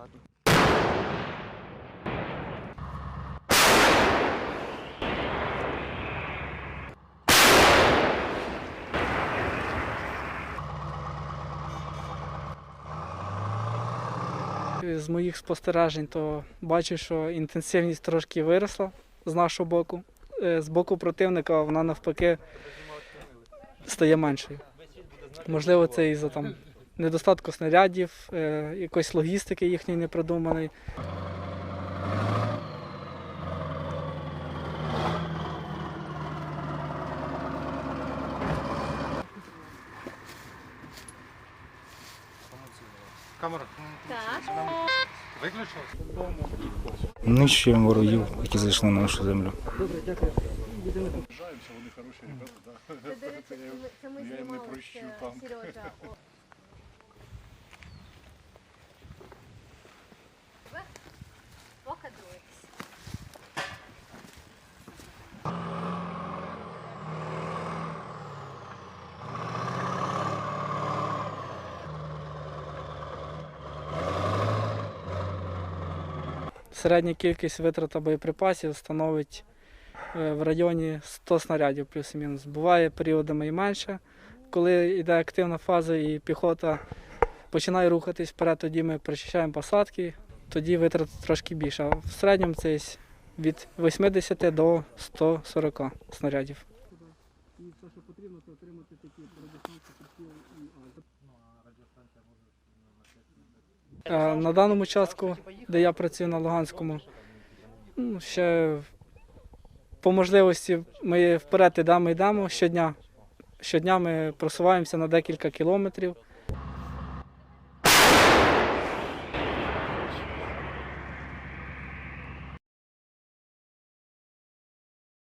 посаду. З моїх спостережень, то бачу, що інтенсивність трошки виросла з нашого боку. Е, З боку противника вона навпаки стає меншою. Можливо, це із-за там недостатку снарядів, е, якоїсь логістики їхньої непродуманої. Камера Так. виключилась? Нищуємо ворогів, які зайшли на нашу землю. Добре, дякую. Це, до речі, ми- це ми знімали з е, Сережа. Середня кількість витрата боєприпасів становить е, в районі 100 снарядів плюс-мінус. Буває періодами і менше. Коли йде активна фаза і піхота починає рухатись вперед, тоді ми прочищаємо посадки, тоді витрат трошки більше. В середньому це від 80 до 140 снарядів. І все, що потрібно, це отримати такі Е, На даному участку, де я працюю на Луганському, ну, ще по можливості ми вперед йдемо, йдемо щодня. Щодня ми просуваємося на декілька кілометрів.